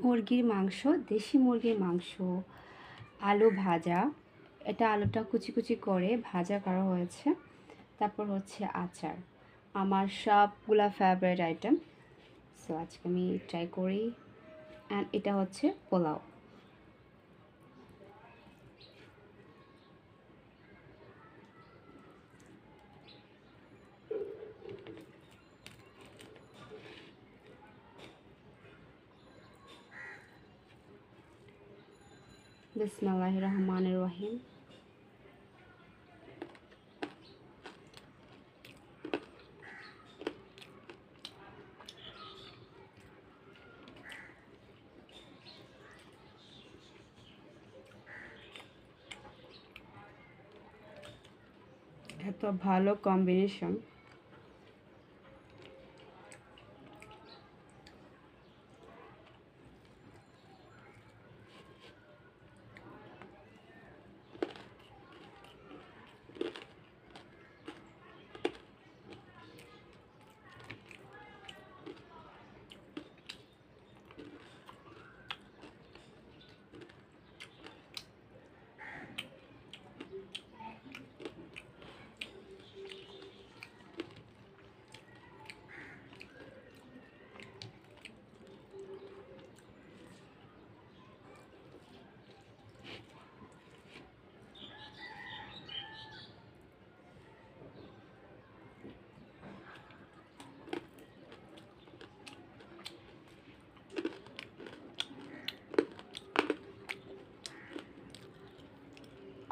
মুরগির মাংস, দেশি মুরগির মাংস, আলু ভাজা। এটা আলুটা কুচি কুচি করে ভাজা করা হয়েছে। তারপর হচ্ছে আচার। আমার সবগুলা ফেভারিট আইটেম সো আজকে আমি ট্রাই করি। অ্যান্ড এটা হচ্ছে পোলাও। বিসমিল্লাহ রহমান রহিম। এত ভালো কম্বিনেশন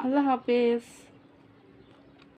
আল্লাহ হাফেজ।